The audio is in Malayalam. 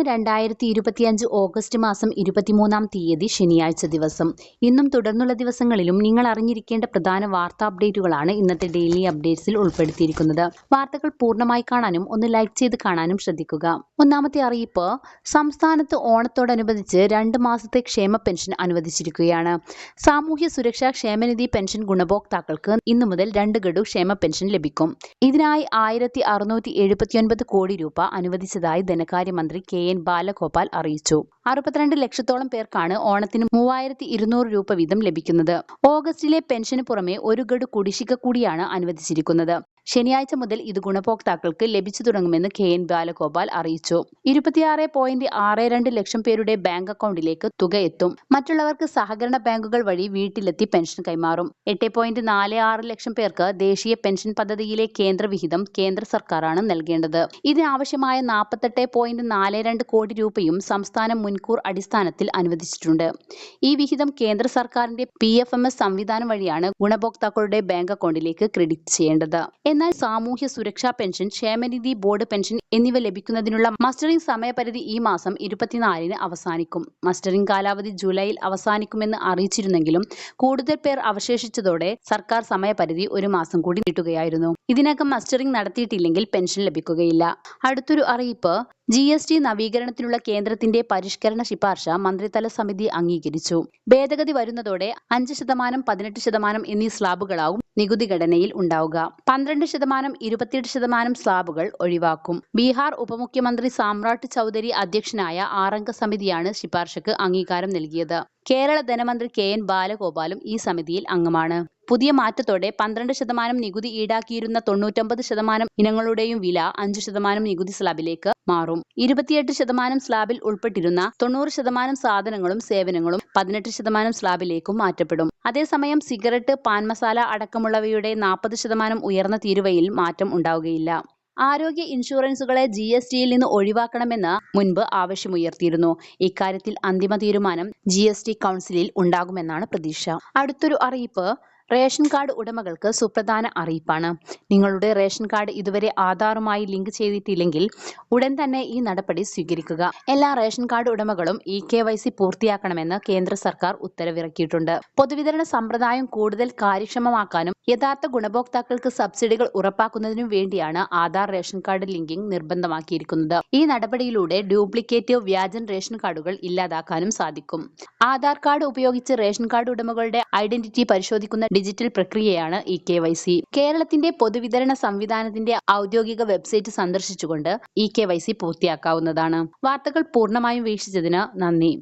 ഇന്ന് രണ്ടായിരത്തി ഇരുപത്തിയഞ്ച് ഓഗസ്റ്റ് മാസം ഇരുപത്തിമൂന്നാം തീയതി ശനിയാഴ്ച ദിവസം. ഇന്നും തുടർന്നുള്ള ദിവസങ്ങളിലും നിങ്ങൾ അറിഞ്ഞിരിക്കേണ്ട പ്രധാന വാർത്താ അപ്ഡേറ്റുകളാണ് ഇന്നത്തെ ഡെയിലി അപ്ഡേറ്റ്സിൽ ഉൾപ്പെടുത്തിയിരിക്കുന്നത്. വാർത്തകൾ പൂർണമായി കാണാനും ഒന്ന് ലൈക്ക് ചെയ്ത് കാണാനും ശ്രദ്ധിക്കുക. ഒന്നാമത്തെ അറിയിപ്പ് സംസ്ഥാനത്ത് ഓണത്തോടനുബന്ധിച്ച് രണ്ട് മാസത്തെ ക്ഷേമ പെൻഷൻ അനുവദിച്ചിരിക്കുകയാണ്. സാമൂഹ്യ സുരക്ഷാ ക്ഷേമനിധി പെൻഷൻ ഗുണഭോക്താക്കൾക്ക് ഇന്നു മുതൽ രണ്ട് ഗഡു ക്ഷേമ പെൻഷൻ ലഭിക്കും. ഇതിനായി ആയിരത്തി കോടി രൂപ അനുവദിച്ചതായി ധനകാര്യമന്ത്രി കെ. എൻ ബാലഗോപാൽ അറിയിച്ചു. അറുപത്തിരണ്ട് ലക്ഷത്തോളം പേർക്കാണ് ഓണത്തിന് മൂവായിരത്തി ഇരുന്നൂറ് രൂപ വീതം ലഭിക്കുന്നത്. ഓഗസ്റ്റിലെ പെൻഷന് പുറമെ ഒരു ഗഡു കുടിശ്ശിക കൂടിയാണ് അനുവദിച്ചിരിക്കുന്നത്. ശനിയാഴ്ച മുതൽ ഇത് ഗുണഭോക്താക്കൾക്ക് ലഭിച്ചു തുടങ്ങുമെന്ന് കെ എൻ ബാലഗോപാൽ അറിയിച്ചു. ഇരുപത്തിയാറ് പോയിന്റ് ആറ് രണ്ട് ലക്ഷം പേരുടെ ബാങ്ക് അക്കൗണ്ടിലേക്ക് തുക എത്തും. മറ്റുള്ളവർക്ക് സഹകരണ ബാങ്കുകൾ വഴി വീട്ടിലെത്തി പെൻഷൻ കൈമാറും. എട്ട് പോയിന്റ് നാല് ആറ് ലക്ഷം പേർക്ക് ദേശീയ പെൻഷൻ പദ്ധതിയിലെ കേന്ദ്ര വിഹിതം കേന്ദ്ര സർക്കാരാണ് നൽകേണ്ടത്. ഇതിനാവശ്യമായ നാൽപ്പത്തെട്ട് പോയിന്റ് നാല് രണ്ട് കോടി രൂപയും സംസ്ഥാനം മുൻകൂർ അടിസ്ഥാനത്തിൽ അനുവദിച്ചിട്ടുണ്ട്. ഈ വിഹിതം കേന്ദ്ര സർക്കാരിന്റെ പി എഫ് എം എസ് സംവിധാനം വഴിയാണ് ഗുണഭോക്താക്കളുടെ ബാങ്ക് അക്കൗണ്ടിലേക്ക് ക്രെഡിറ്റ് ചെയ്യേണ്ടത്. എന്നാൽ സാമൂഹ്യ സുരക്ഷാ പെൻഷൻ ക്ഷേമനിധി ബോർഡ് പെൻഷൻ എന്നിവ ലഭിക്കുന്നതിനുള്ള മസ്റ്ററിംഗ് സമയപരിധി ഈ മാസം ഇരുപത്തിനാലിന് അവസാനിക്കും. മസ്റ്ററിംഗ് കാലാവധി ജൂലൈയിൽ അവസാനിക്കുമെന്ന് അറിയിച്ചിരുന്നെങ്കിലും കൂടുതൽ പേർ അവശേഷിച്ചതോടെ സർക്കാർ സമയപരിധി ഒരു മാസം കൂടി നീട്ടുകയായിരുന്നു. ഇതിനകം മസ്റ്ററിംഗ് നടത്തിയിട്ടില്ലെങ്കിൽ പെൻഷൻ ലഭിക്കുകയില്ല. അടുത്തൊരു അറിയിപ്പ് ജി എസ് ടി നവീകരണത്തിനുള്ള കേന്ദ്രത്തിന്റെ പരിഷ്കരണ ശുപാർശ മന്ത്രിതല സമിതി അംഗീകരിച്ചു. ഭേദഗതി വരുന്നതോടെ അഞ്ച് ശതമാനം പതിനെട്ട് ശതമാനം എന്നീ സ്ലാബുകളാവും നികുതി ഘടനയിൽ ഉണ്ടാവുക. പന്ത്രണ്ട് ശതമാനം ഇരുപത്തിയെട്ട് ശതമാനം സ്ലാബുകൾ ഒഴിവാക്കും. ബീഹാർ ഉപമുഖ്യമന്ത്രി സാമ്രാട്ട് ചൗധരി അധ്യക്ഷനായ ആറംഗ സമിതിയാണ് ശുപാർശക്ക് അംഗീകാരം നൽകിയത്. കേരള ധനമന്ത്രി കെ എൻ ബാലഗോപാലും ഈ സമിതിയിൽ അംഗമാണ്. പുതിയ മാറ്റത്തോടെ പന്ത്രണ്ട് ശതമാനം നികുതി ഈടാക്കിയിരുന്ന തൊണ്ണൂറ്റൊമ്പത് ശതമാനം ഇനങ്ങളുടെയും വില അഞ്ച് ശതമാനം നികുതി സ്ലാബിലേക്ക് മാറും. ഇരുപത്തിയെട്ട് ശതമാനം സ്ലാബിൽ ഉൾപ്പെട്ടിരുന്ന തൊണ്ണൂറ് ശതമാനം സാധനങ്ങളും സേവനങ്ങളും പതിനെട്ട് ശതമാനം സ്ലാബിലേക്കും മാറ്റപ്പെടും. അതേസമയം സിഗരറ്റ് പാൻ മസാല അടക്കമുള്ളവയുടെ നാൽപ്പത് ശതമാനം ഉയർന്ന തീരുവയിൽ മാറ്റം ഉണ്ടാവുകയില്ല. ആരോഗ്യ ഇൻഷുറൻസുകളെ ജി എസ് ടിയിൽ നിന്ന് ഒഴിവാക്കണമെന്ന് മുൻപ് ആവശ്യമുയർത്തിയിരുന്നു. ഇക്കാര്യത്തിൽ അന്തിമ തീരുമാനം ജി എസ് ടി കൗൺസിലിൽ ഉണ്ടാകുമെന്നാണ് പ്രതീക്ഷ. അടുത്തൊരു അറിയിപ്പ്. റേഷൻ കാർഡ് ഉടമകൾക്ക് സുപ്രധാന അറിയിപ്പാണ്. നിങ്ങളുടെ റേഷൻ കാർഡ് ഇതുവരെ ആധാറുമായി ലിങ്ക് ചെയ്തിട്ടില്ലെങ്കിൽ ഉടൻ തന്നെ ഈ നടപടി സ്വീകരിക്കുക. എല്ലാ റേഷൻ കാർഡ് ഉടമകളും ഇ കെ വൈ സി പൂർത്തിയാക്കണമെന്ന് കേന്ദ്ര സർക്കാർ ഉത്തരവിറക്കിയിട്ടുണ്ട്. പൊതുവിതരണ സമ്പ്രദായം കൂടുതൽ കാര്യക്ഷമമാക്കാനും യഥാർത്ഥ ഗുണഭോക്താക്കൾക്ക് സബ്സിഡികൾ ഉറപ്പാക്കുന്നതിനും വേണ്ടിയാണ് ആധാർ റേഷൻ കാർഡ് ലിങ്കിംഗ് നിർബന്ധമാക്കിയിരിക്കുന്നത്. ഈ നടപടിയിലൂടെ ഡ്യൂപ്ലിക്കേറ്റീവ് വ്യാജൻ റേഷൻ കാർഡുകൾ ഇല്ലാതാക്കാനും സാധിക്കും. ആധാർ കാർഡ് ഉപയോഗിച്ച് റേഷൻ കാർഡ് ഉടമകളുടെ ഐഡന്റിറ്റി പരിശോധിക്കുന്ന ഡിജിറ്റൽ പ്രക്രിയയാണ് ഇ കെ വൈ സി. കേരളത്തിന്റെ പൊതുവിതരണ സംവിധാനത്തിന്റെ ഔദ്യോഗിക വെബ്സൈറ്റ് സന്ദർശിച്ചുകൊണ്ട് ഇ കെ വൈ സി പൂർത്തിയാക്കാവുന്നതാണ്. വാർത്തകൾ പൂർണമായും വീക്ഷിച്ചതിന് നന്ദി.